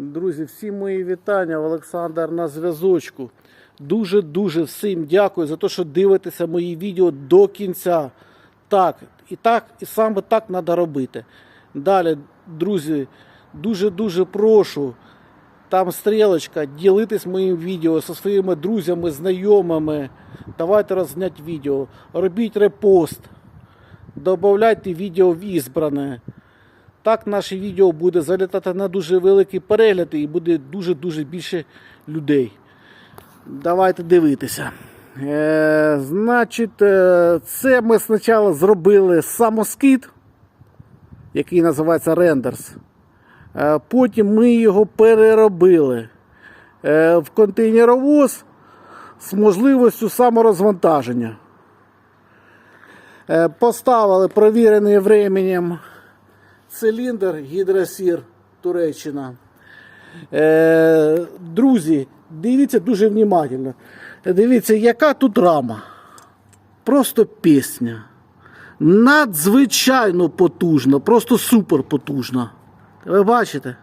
Друзі, всі мої вітання. Олександр на зв'язочку. Дуже-дуже всім дякую за те, що дивитеся мої відео до кінця. Так, і так, і саме так треба робити. Далі, друзі, дуже-дуже прошу. Там стрілочка, ділитись моїм відео зі своїми друзями, знайомими. Давайте розняти відео. Робіть репост. Добавляйте відео в ізбране. Так наше відео буде залітати на дуже великі перегляди і буде дуже-дуже більше людей. Давайте дивитися. Е, значить, е, це ми спочатку зробили самоскид, який називається рендерс. Е, потім ми його переробили е, в контейнеровоз з можливістю саморозвантаження. Е, поставили провірений временем циліндр гідросір Туреччина. Е, друзі, дивіться дуже внимательно. Дивіться, яка тут рама. Просто пісня. Надзвичайно потужна, просто супер потужна. Ви бачите?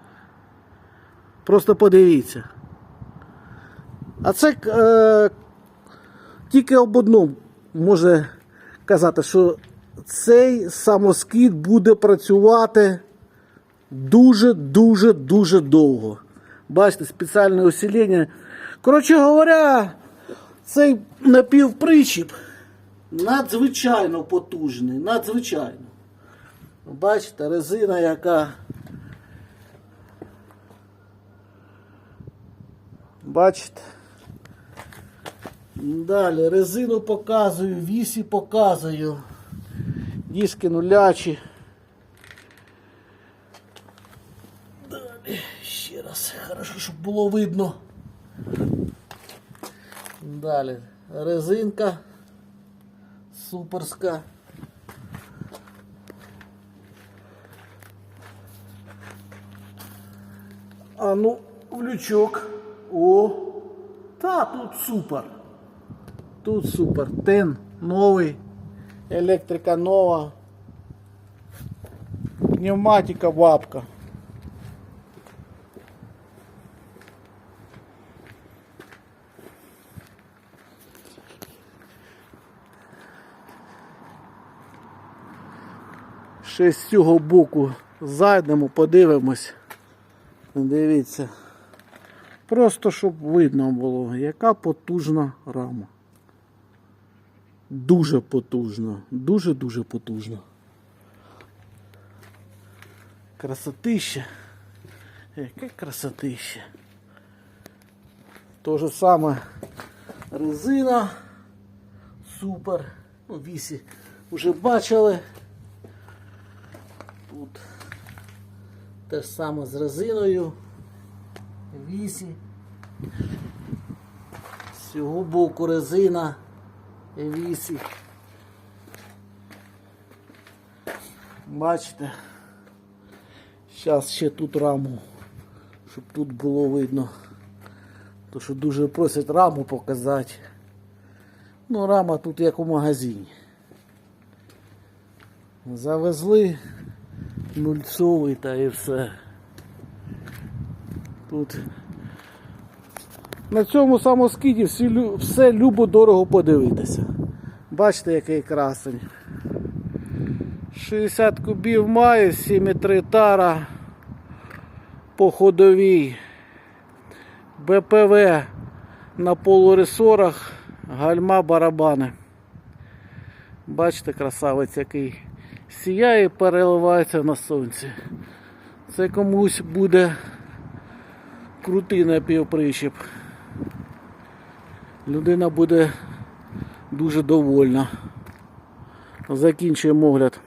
Просто подивіться. А це е, тільки об одному може казати, що цей самоскид буде працювати дуже-дуже дуже довго. Бачите, спеціальне усилення. Коротше говоря, цей напівпричіп надзвичайно потужний, надзвичайно. Бачите, резина яка. Бачите? Далі резину показую, вісі показую. Диски нулячі. Далі ще раз, хорошо, щоб було видно. Далі резинка суперська. А ну, в лючок. О, та тут супер. Тут супер. Тен новий. Електрика нова. Пневматика бабка. Ще з цього боку зайдемо, подивимось. Дивіться. Просто щоб видно було, яка потужна рама. Дуже потужна. Дуже-дуже потужна. Красотища. Яке красотища. То же саме резина. Супер. Ну, вісі вже бачили. Тут те ж саме з резиною. Вісі. З цього боку резина. Вісі. Бачите? Зараз ще тут раму, щоб тут було видно. То що дуже просять раму показати. Ну, рама тут як у магазині. Завезли нульцовий та і все. Тут на цьому самоскиді все любо дорого подивитися. Бачите, який красень. 60 кубів має, 7,3 тара по ходовій. БПВ на полуресорах, гальма барабани. Бачите, красавець який сіяє і переливається на сонці. Це комусь буде крутий напівпричіп. Людина буде дуже довольна. Закінчуємо огляд.